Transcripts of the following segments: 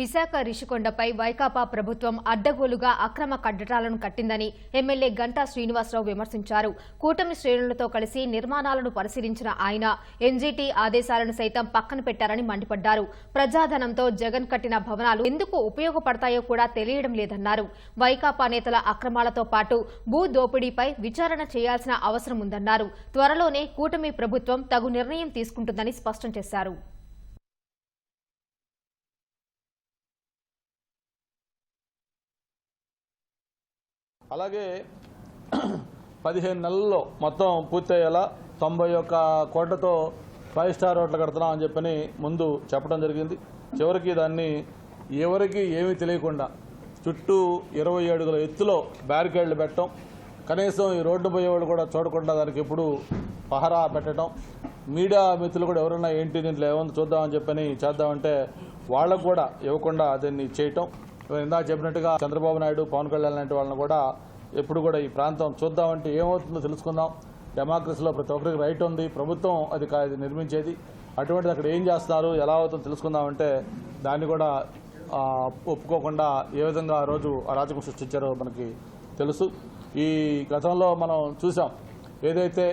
విశాఖ రిషికొండపై వైకాపా ప్రభుత్వం అడ్డగోలుగా అక్రమ కట్టడాలను కట్టిందని ఎమ్మెల్యే గంటా శ్రీనివాసరావు విమర్శించారు. కూటమి శ్రేణులతో కలిసి నిర్మాణాలను పరిశీలించిన ఆయన ఎన్జీటీ ఆదేశాలను సైతం పక్కన పెట్టారని మండిపడ్డారు. ప్రజాధనంతో జగన్ కట్టిన భవనాలు ఎందుకు ఉపయోగపడతాయో కూడా తెలియడం లేదన్నారు. వైకాపా నేతల అక్రమాలతో పాటు భూ దోపిడీపై విచారణ చేయాల్సిన అవసరం ఉందన్నారు. త్వరలోనే కూటమి ప్రభుత్వం తగు నిర్ణయం తీసుకుంటుందని స్పష్టం చేశారు. అలాగే పదిహేను నెలల్లో మొత్తం పూర్తయ్యేలా తొంభై ఒక్క కోట్లతో ఫైవ్ స్టార్ హోటల్ కడుతున్నాం అని చెప్పని ముందు చెప్పడం జరిగింది. చివరికి దాన్ని ఎవరికి ఏమీ తెలియకుండా చుట్టూ ఇరవై అడుగుల ఎత్తులో బ్యారికేడ్లు పెట్టడం కనీసం ఈ రోడ్డు పోయేవాళ్ళు కూడా చూడకుండా దానికి ఎప్పుడు పహరా పెట్టడం మీడియా మిత్రులు కూడా ఎవరైనా ఏంటి దీంట్లో ఏముంది చూద్దామని చెప్పని చేద్దామంటే వాళ్ళకు కూడా ఇవ్వకుండా దీన్ని చేయటం. ఇందాక చెప్పినట్టుగా చంద్రబాబు నాయుడు పవన్ కళ్యాణ్ లాంటి వాళ్ళని కూడా ఎప్పుడు కూడా ఈ ప్రాంతం చూద్దామంటే ఏమవుతుందో తెలుసుకుందాం. డెమోక్రసీలో ప్రతి ఒక్కరికి రైట్ ఉంది. ప్రభుత్వం అది నిర్మించేది. అటువంటిది అక్కడ ఏం చేస్తారు? ఎలా అవుతుందో తెలుసుకుందామంటే దాన్ని కూడా ఒప్పుకోకుండా ఏ విధంగా ఆ రోజు అరాచకం సృష్టించారో మనకి తెలుసు. ఈ గతంలో మనం చూసాం. ఏదైతే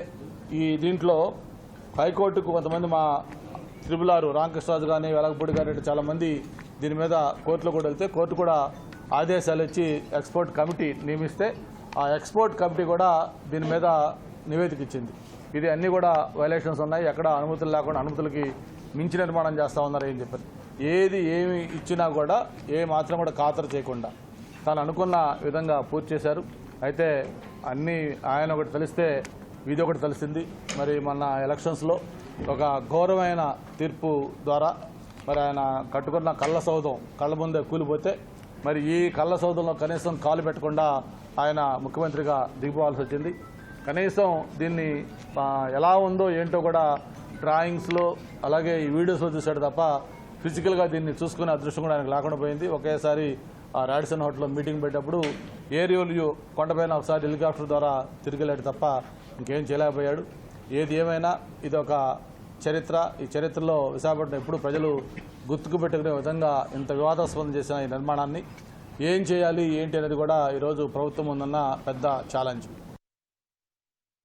ఈ దీంట్లో హైకోర్టుకు కొంతమంది మా త్రిపుల్ ఆరు రామకృష్ణరాజు కానీ వెలగపూడి కానీ చాలామంది దీని మీద కోర్టులో కూడా వెళ్తే కోర్టు కూడా ఆదేశాలు ఇచ్చి ఎక్స్పోర్ట్ కమిటీ నియమిస్తే ఆ ఎక్స్పోర్ట్ కమిటీ కూడా దీని మీద నివేదిక ఇచ్చింది. ఇది అన్నీ కూడా వైలేషన్స్ ఉన్నాయి. ఎక్కడ అనుమతులు లేకుండా అనుమతులకి మించి నిర్మాణం చేస్తూ ఉన్నారు ఏం చెప్పారు. ఏది ఏమి ఇచ్చినా కూడా ఏ మాత్రం కూడా ఖాతరు చేయకుండా. తాను అనుకున్న విధంగా పూర్తి చేశారు. అయితే అన్నీ ఆయన ఒకటి తెలిస్తే ఇది ఒకటి తెలిసింది. మరి మొన్న ఎలక్షన్స్లో ఒక ఘోరమైన తీర్పు ద్వారా మరి ఆయన కట్టుకున్న కళ్ళ సౌధం కళ్ళ ముందే కూలిపోతే మరి ఈ కళ్ళ సౌధంలో కనీసం కాలు పెట్టకుండా ఆయన ముఖ్యమంత్రిగా దిగిపోవాల్సి వచ్చింది. కనీసం దీన్ని ఎలా ఉందో ఏంటో కూడా డ్రాయింగ్స్లో అలాగే ఈ వీడియోస్లో చూశాడు తప్ప ఫిజికల్గా దీన్ని చూసుకునే అదృష్టం కూడా ఆయనకు లేకుండా పోయింది. ఒకేసారి ఆ రాడిసన్ హోటల్లో మీటింగ్ పెట్టినప్పుడు ఏరియోలియో కొండపైన ఒకసారి హెలికాప్టర్ ద్వారా తిరిగలేడు తప్ప ఇంకేం చేయలేకపోయాడు. ఏది ఏమైనా ఇది ఒక చరిత్ర. ఈ చరిత్రలో విశాఖపట్నం ఎప్పుడు ప్రజలు గుర్తుకు పెట్టుకునే విధంగా ఇంత వివాదాస్పదం చేసిన ఈ నిర్మాణాన్ని ఏం చేయాలి ఏంటి అనేది కూడా ఈరోజు ప్రభుత్వం ఉందన్న పెద్ద ఛాలెంజ్